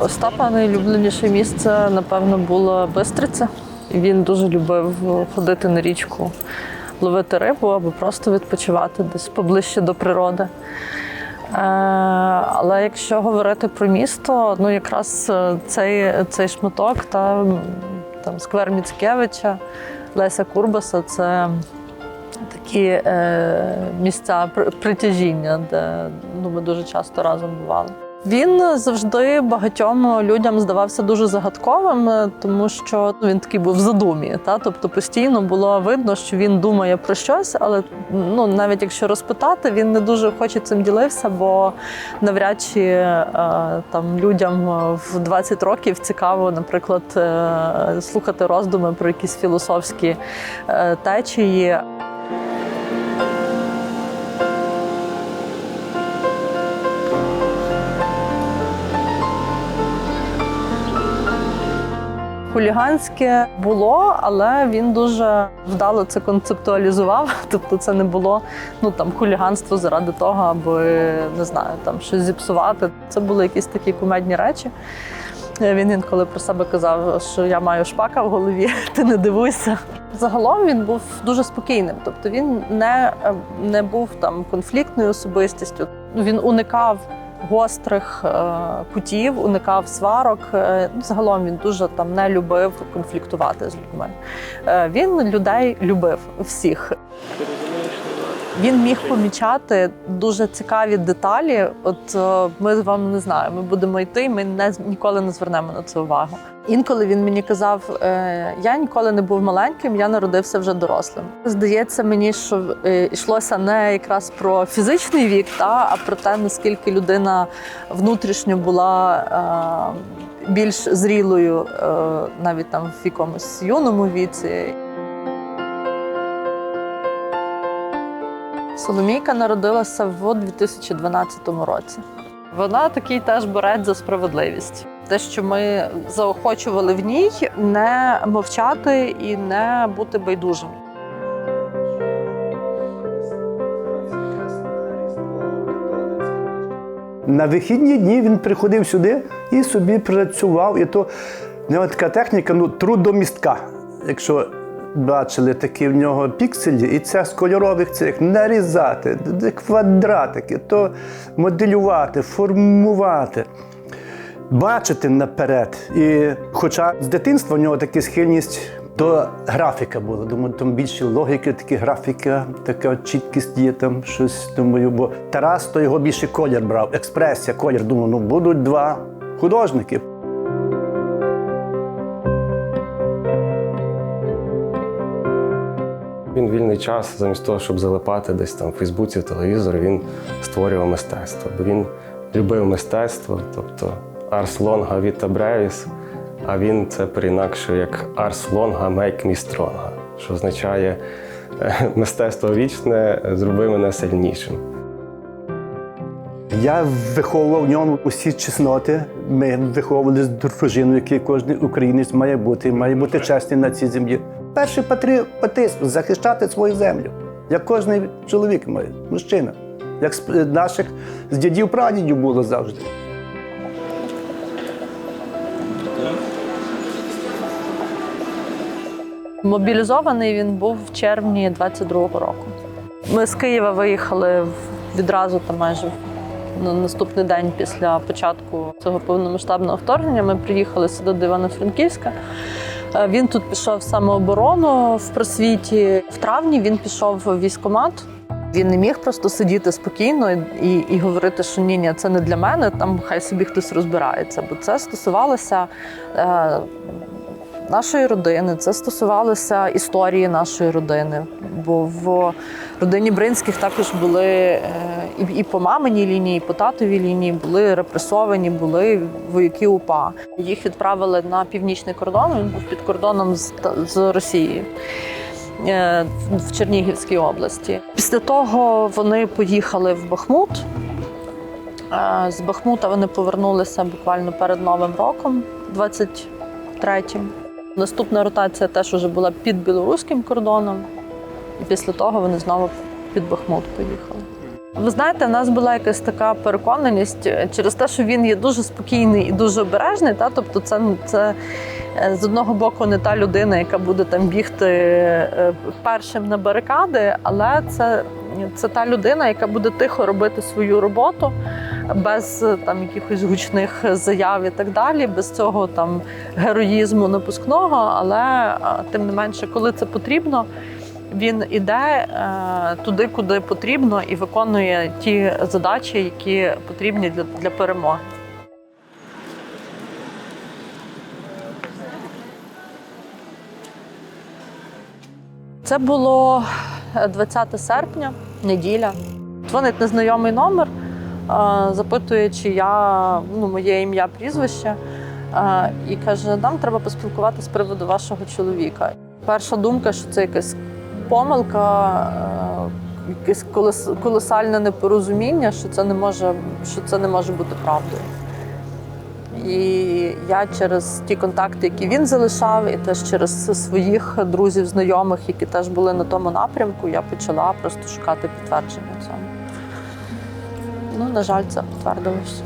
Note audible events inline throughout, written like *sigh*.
Остапа найулюбленіше місце, напевно, було Бистриця. Він дуже любив ходити на річку, ловити рибу або просто відпочивати десь поближче до природи. Е, Але якщо говорити про місто, ну якраз е, цей, цей шматок та там сквер Міцкевича, Леся Курбаса це такі е, місця притяжіння, де ну, ми дуже часто разом бували. Він завжди багатьом людям здавався дуже загадковим, тому що ну, він такий був в задумі. Та? Тобто постійно було видно, що він думає про щось, але ну, навіть якщо розпитати, він не дуже охоче цим ділився, бо навряд чи е, там людям в 20 років цікаво, наприклад, е, слухати роздуми про якісь філософські е, течії. Хуліганське було, але він дуже вдало це концептуалізував. *laughs* Тобто, це не було ну там хуліганство заради того, аби не знаю, там щось зіпсувати. Це були якісь такі кумедні речі. Е, Він інколи про себе казав, що я маю шпака в голові, *laughs* ти не дивуйся. Загалом він був дуже спокійним, тобто він не, е, не був там конфліктною особистістю. Він уникав гострих е, кутів, уникав сварок. Е, Загалом він дуже там не любив конфліктувати з людьми. Е, Він людей любив всіх. Він міг помічати дуже цікаві деталі. От е, ми з вами не знаю, ми будемо йти, ми не ніколи не звернемо на це увагу. Інколи він мені казав: е, я ніколи не був маленьким, я народився вже дорослим. Здається мені, що е, йшлося не якраз про фізичний вік, та а про те, наскільки людина внутрішньо була. Більш зрілою навіть там в якомусь юному віці. Соломійка народилася в 2012 році. Вона такий теж борець за справедливість. Те, що ми заохочували в ній, не мовчати і не бути байдужим. На вихідні дні він приходив сюди і собі працював. І то нього така техніка, ну, трудомістка. Якщо бачили такі в нього пікселі, і це з кольорових цих нарізати, квадратики, то моделювати, формувати. Бачити наперед. І хоча з дитинства в нього така схильність до графіка була. Думаю, там більше логіки, такі графіка, така чіткість є там щось. Думаю, бо Тарас то його більше колір брав, експресія, колір. Думаю, ну будуть два художники. Вільний час, замість того, щоб залипати десь там в Фейсбуці, в телевізорі, він створював мистецтво. Бо він любив мистецтво, тобто Арс Лонга Віта Бревіс, а він це переінакшує як Арс Лонга Make Me Stronger, що означає е, мистецтво вічне, зроби мене сильнішим. Я виховував в ньому усі чесноти. Ми виховували з дружиною, який кожен українець має бути, має бути чесний на цій землі. Перший патріотизм захищати свою землю, як кожен чоловік має, мужчина, як з наших з дідів прадідів було завжди. Мобілізований він був в червні 22-го року. Ми з Києва виїхали відразу там майже на наступний день після початку цього повномасштабного вторгнення. Ми приїхали сюди до Івано-Франківська. Е, Він тут пішов в самооборону в просвіті. В травні він пішов в військкомат. Він не міг просто сидіти спокійно і, і говорити, що ні, ні, це не для мене. Там хай собі хтось розбирається. Бо це стосувалося е, нашої родини, це стосувалося історії нашої родини. Бо в родині Бринських також були е, і, по маминій лінії, і по татовій лінії були репресовані, були вояки УПА. Їх відправили на північний кордон. Він був під кордоном з, з Росією. е, В Чернігівській області. Після того вони поїхали в Бахмут. Е, З Бахмута вони повернулися буквально перед Новим роком, 23-м. Наступна ротація теж уже була під білоруським кордоном. І після того вони знову під Бахмут поїхали. Ви знаєте, в нас була якась така переконаність через те, що він є дуже спокійний і дуже обережний. Та? Тобто, це, це е, з одного боку не та людина, яка буде там бігти е, першим на барикади, але це, це та людина, яка буде тихо робити свою роботу. Без е, там якихось гучних заяв і так далі, без цього там героїзму напускного. Але е, тим не менше, коли це потрібно, він іде е, туди, куди потрібно, і виконує ті задачі, які потрібні для, для перемоги. Це було е, 20 серпня, неділя. Дзвонить незнайомий номер, е, запитує, чи я ну, моє ім'я, прізвище. Е, І каже: нам треба поспілкуватися з приводу вашого чоловіка. Перша думка, що це якась помилка, е, якесь колосальне непорозуміння, що це не може, що це не може бути правдою. І я через ті контакти, які він залишав, і теж через своїх друзів, знайомих, які теж були на тому напрямку, я почала просто шукати підтвердження цьому. Ну, на жаль, це підтвердилось.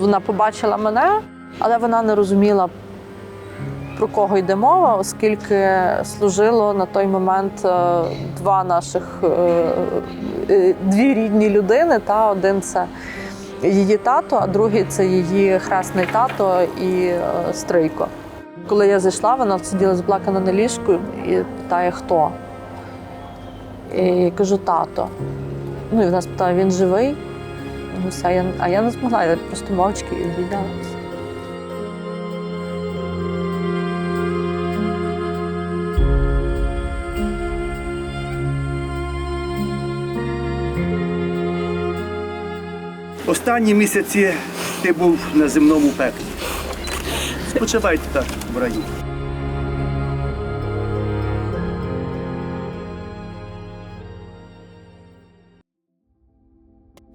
Вона побачила мене, але вона не розуміла, про кого йде мова, оскільки служило на той момент е, два наших е, е, дві рідні людини. Та один це її тато, а другий це її хресний тато і е, стрийко. Коли я зайшла, вона сиділа заплакана на ліжку і питає, хто. І я кажу, тато. Ну і вона спитала, він живий? Ну, все, я, а я не змогла, я просто мовчки і віддалася. Останні місяці ти був на земному пеклі. Спочивай тепер в раї.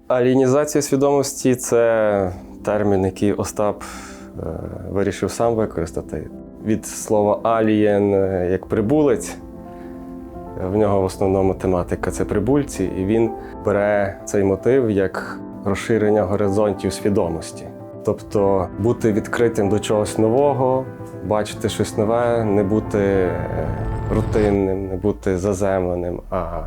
Алієнізація свідомості це термін, який Остап е, вирішив сам використати. Від слова алієн е, як прибулець. В нього в основному тематика це прибульці, і він бере цей мотив як розширення горизонтів свідомості. Тобто бути відкритим до чогось нового, бачити щось нове, не бути е, рутинним, не бути заземленим, а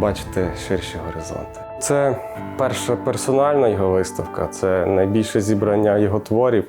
бачити ширші горизонти. Це перша персональна його виставка, це найбільше зібрання його творів.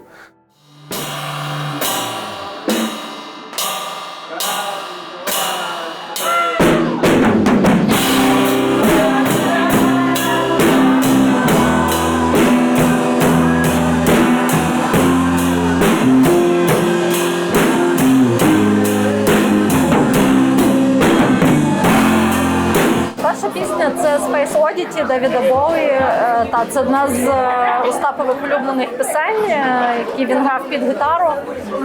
Девіда Боуї. Е, Та це одна з е, Остапових улюблених пісень, е, які він грав під гітару.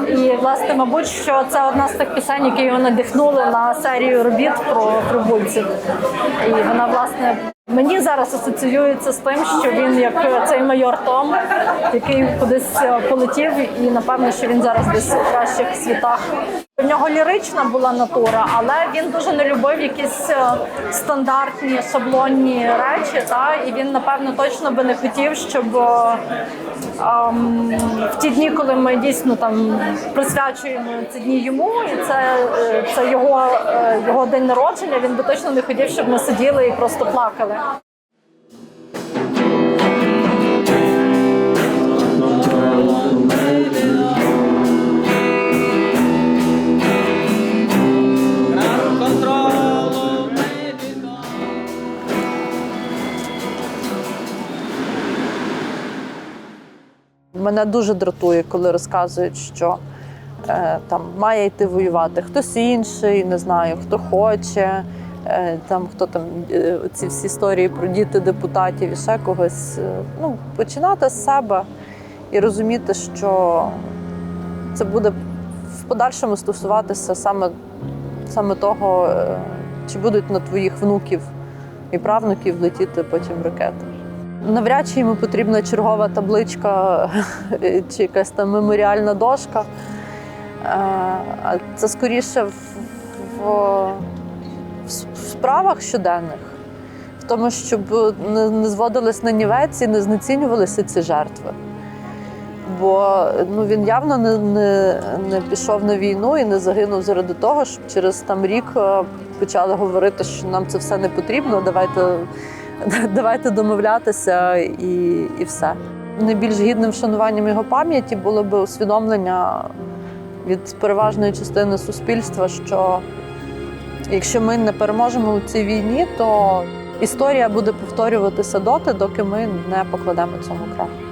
І власне, мабуть, що це одна з тих пісень, які його надихнули на серію робіт про прибульців. І вона власне. Мені зараз асоціюється з тим, що він як цей майор Том, який кудись полетів, і напевно, що він зараз десь у кращих світах. У нього лірична була натура, але він дуже не любив якісь е, стандартні шаблонні речі. Та і він напевно точно би не хотів, щоб е, ем, в ті дні, коли ми дійсно там присвячуємо ці дні йому, і це, е, це його, його день народження. Він би точно не хотів, щоб ми сиділи і просто плакали. Мене дуже дратує, коли розказують, що е, там має йти воювати хтось інший, не знаю, хто хоче. е, Там хто там е, ці всі історії про діти депутатів і ще когось. Е, Ну, починати з себе і розуміти, що це буде в подальшому стосуватися саме, саме того, е, чи будуть на твоїх внуків і правнуків летіти потім ракети. Навряд чи йому потрібна чергова табличка *laughs* чи якась там меморіальна дошка. Е, це скоріше в, в, в справах щоденних, в тому, щоб не, не зводились на нівець і не знецінювалися ці жертви. Бо ну, він явно не, не, не пішов на війну і не загинув заради того, щоб через там рік е, почали говорити, що нам це все не потрібно, давайте, *laughs* давайте домовлятися і, і все. Найбільш гідним вшануванням його пам'яті було би усвідомлення від переважної частини суспільства, що якщо ми не переможемо у цій війні, то історія буде повторюватися доти, доки ми не покладемо цьому край.